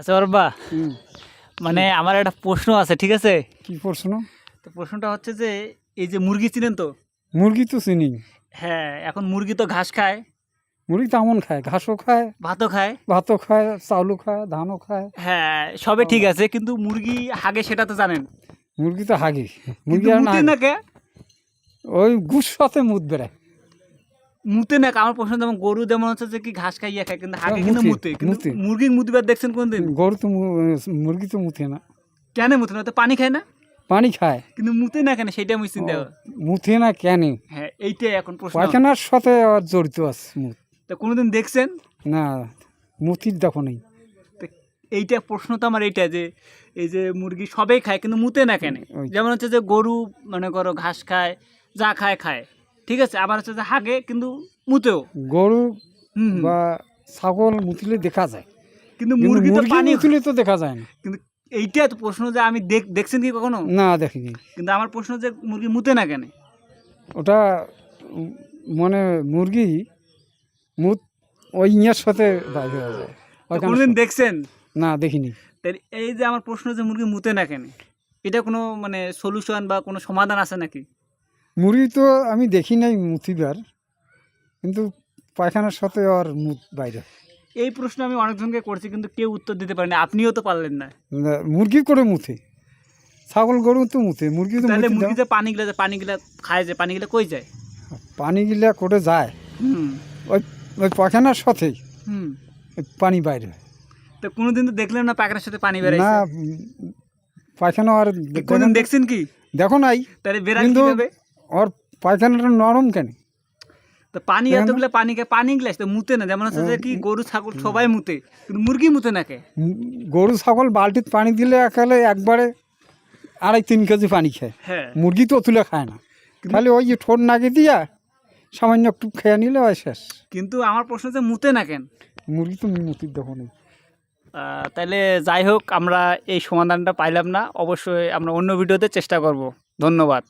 আচ্ছা বাবা মানে আমার একটা প্রশ্ন আছে ঠিক আছে? কি প্রশ্ন? তো প্রশ্নটা হচ্ছে যে এই যে মুরগি চিনেন তো? মুরগি তো চিনি। হ্যাঁ এখন মুরগি তো ঘাস খায়। মুরগি তো এমন খায় ঘাসও খায় ভাতও খায়। ভাতও খায় চাউলও খায় ধানও খায়। হ্যাঁ সবে ঠিক আছে কিন্তু মুরগি হাগে সেটা তো জানেন। মুরগি তো হাগি মুরগি না কে? ওই গুস সাথে মুদ বেড়ায়। মুতে না? আমার প্রশ্ন যেমন গরু যেমন হচ্ছে যে কি ঘাস খাইয়া খায় কিন্তু হ্যাঁ, কিন্তু মুতে, কিন্তু। মুরগি মুতবার দেখছেন কোনদিন? গরু তো মুরগি তো মুতে না। কেন মুতে না? তো পানি খায় না? পানি খায়। কিন্তু মুতে না কেন? সেটা আমি চিন্তা। মুতে না কেন? হ্যাঁ এইটাই এখন প্রশ্ন। পায়খানার সাথে জড়িত আছে মুত। তো কোনোদিন দেখছেন? না মুতির দেখো নেই। এইটা প্রশ্ন তো আমার এইটা যে এই যে মুরগি সবাই খায় কিন্তু মুতে না কেন? যেমন হচ্ছে যে গরু মনে করো ঘাস খায় যা খায় খায়। ঠিক আছে আবার হচ্ছে যে হাগে কিন্তু মুতেও। গরু। বা ছাগল মুতলে দেখা যায়। কিন্তু মুরগি তো পানি মুতলে তো দেখা যায় না। কিন্তু এইটা তো প্রশ্ন যে আমি দেখ দেখছেন কি কখনো? না দেখিনি। কিন্তু আমার প্রশ্ন যে মুরগি মুতে না কেন? ওটা মানে মুরগি মুত ওই ইয়ের সাথে বাইরে হয়ে যায় কোনোদিন দেখছেন? না দেখিনি। এই যে আমার প্রশ্ন যে মুরগি মুতে না কেন? এটা কোনো মানে সলিউশন বা কোনো সমাধান আছে নাকি? মুরগি তো আমি দেখি নাই মুতিবার কিন্তু পায়খানার সাথে আর মুত বাইরে। এই প্রশ্ন আমি অনেকজনকে করছি কিন্তু কেউ উত্তর দিতে পারেনি। আপনিও তো পারলেন না। মুরগি করে মুতে। ছাগল গরু তো মুতে মুরগি তো তাহলে মুতে মুরগি। যে পানিগুলো যে পানিগুলো খায় যে পানিগুলো কই যায়? পানি গিলা করে যায়। হুম। ওই ওই পায়খানার সাথেই। হুম। পানি বাইরে। তো কোনোদিন তো দেখলেন না পায়খানার সাথে পানি বেরোয় না পায়খানা আর কোনোদিন দেখছেন কি? দেখো নাই। তাহলে কিন্তু কীভাবে? ওর পায়খানাটা নরম কেন তো পানি? এতগুলো পানি খায় পানি গ্লাস তো মুতে না যেমন হচ্ছে যে কি গরু ছাগল সবাই মুতে কিন্তু মুরগি মুতে না কে গরু ছাগল বালতিত পানি দিলে একালে একবারে আড়াই তিন কেজি পানি খায় হ্যাঁ মুরগি তো তুলে খায় না খালি ওই যে ঠোঁট নাগে দিয়া সামান্য একটু খেয়ে নিলে হয় শেষ কিন্তু আমার প্রশ্ন যে মুতে না কেন মুরগি তো মুতির দেখো নেই তাহলে যাই হোক আমরা এই সমাধানটা পাইলাম না অবশ্যই আমরা অন্য ভিডিওতে চেষ্টা করব ধন্যবাদ